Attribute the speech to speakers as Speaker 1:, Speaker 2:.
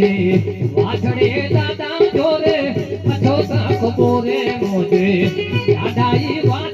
Speaker 1: મોજે વાછડે દાદા જોરે પછો સાખ રે મોજે. દાદાઈ વા